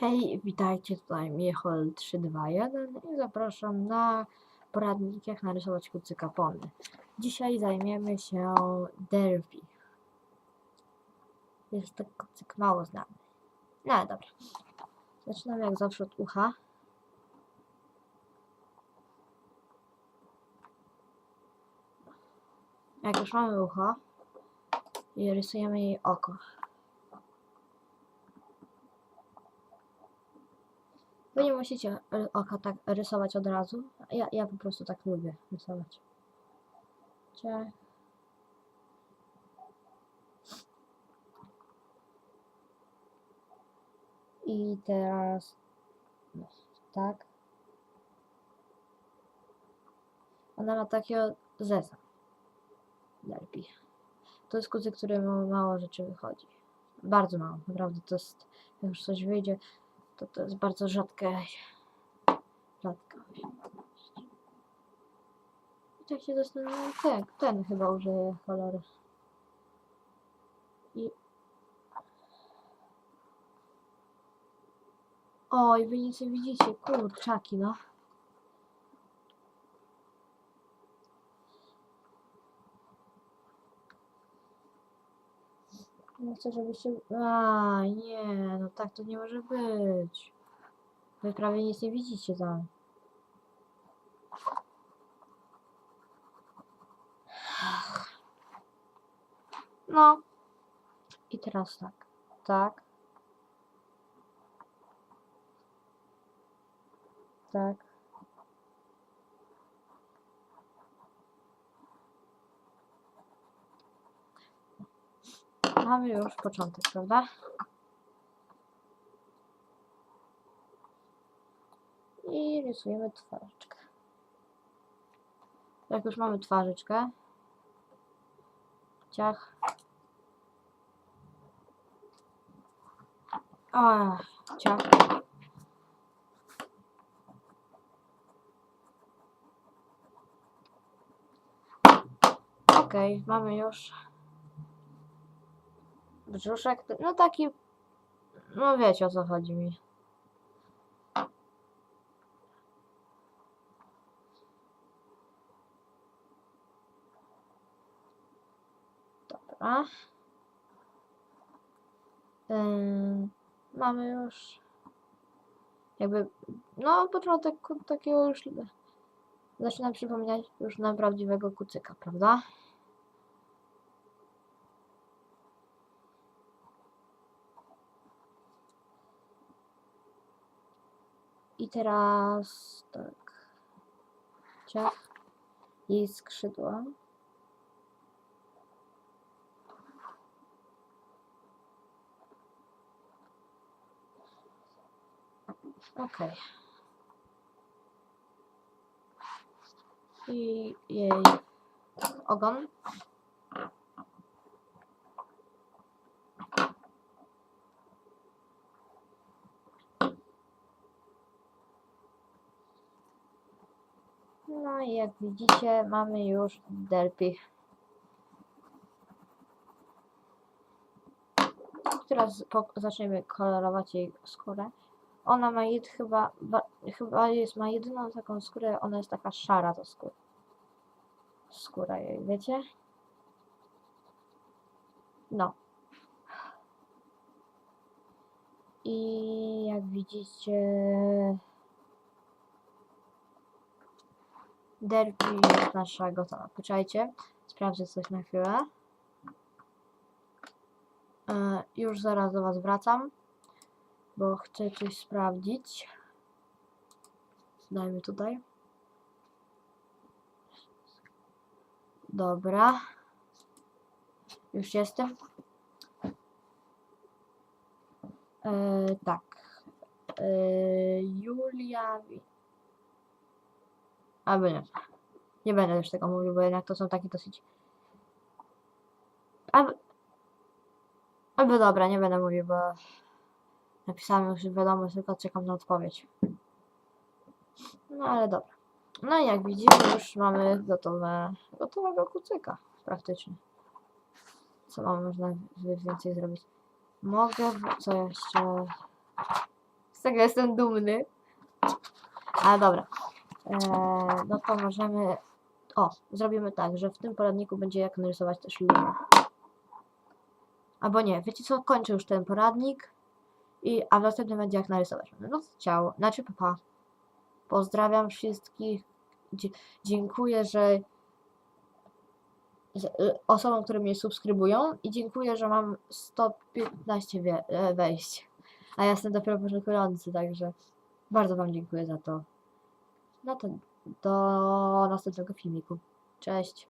Hej, witajcie, tutaj Miechol 321 i zapraszam na poradnik jak narysować kucyka pony. Dzisiaj zajmiemy się derby. Jest to kucyk mało znany. No ale dobra. Zaczynamy jak zawsze od ucha. Jak już mamy ucho i rysujemy jej oko. Wy nie musicie y, oka tak rysować od razu. Ja, ja po prostu tak lubię rysować. Ciach. I teraz no, tak. Ona ma takiego zeza. Lepiej. To jest kucyk, który ma mało rzeczy wychodzi. Bardzo mało, naprawdę to jest, jak już coś wyjdzie, to to jest bardzo rzadkie. Rzadka. I tak się zastanawiam, ten, ten chyba użyje koloru. I... Oj, wy nic nie widzicie, kurczaki, no. Nie chcę, żebyście... A, nie, no tak to nie może być. Wy prawie nic nie widzicie tam. No. I teraz tak. Tak. Tak. Mamy już początek, prawda? I rysujemy twarzyczkę. Jak już mamy twarzyczkę, ciach. A, ciach. Okej, mamy już brzuszek, no taki, no wiecie o co chodzi mi. Dobra. Ym, mamy już jakby, no początek takiego już zaczyna przypominać już na prawdziwego kucyka, prawda? I teraz tak. Ciach. Jej skrzydła. Okej. I jej ogon. I jak widzicie, mamy już derpy. Teraz zaczniemy kolorować jej skórę. Ona ma jed, chyba, ba, chyba jest, ma jedyną taką skórę, ona jest taka szara ta skóra. Skóra jej, wiecie? No. I jak widzicie, derby jest nasza gotowa. Poczekajcie, sprawdzę coś na chwilę. E, już zaraz do Was wracam, bo chcę coś sprawdzić. Dajmy tutaj. Dobra. Już jestem. E, tak. E, Julia. Albo nie. Nie będę już tego mówił, bo jednak to są takie dosyć. Albo, albo dobra, nie będę mówił, bo napisałem już wiadomo, tylko czekam na odpowiedź. No ale dobra. No i jak widzimy, już mamy gotowe, gotowego kucyka praktycznie. Co mam można więcej zrobić? Mogę, co jeszcze? Z tego jestem dumny. Ale dobra. Eee, no to możemy... O, zrobimy tak, że w tym poradniku będzie jak narysować też linię. Albo nie, wiecie co, kończę już ten poradnik. I, a w następnym będzie jak narysować. No ciało, znaczy papa. Pozdrawiam wszystkich. Dziękuję, że y, osobom, które mnie subskrybują i dziękuję, że mam 115 wie- e, wejść. A ja jestem dopiero początkujący, także bardzo Wam dziękuję za to. No to do następnego filmiku. Cześć.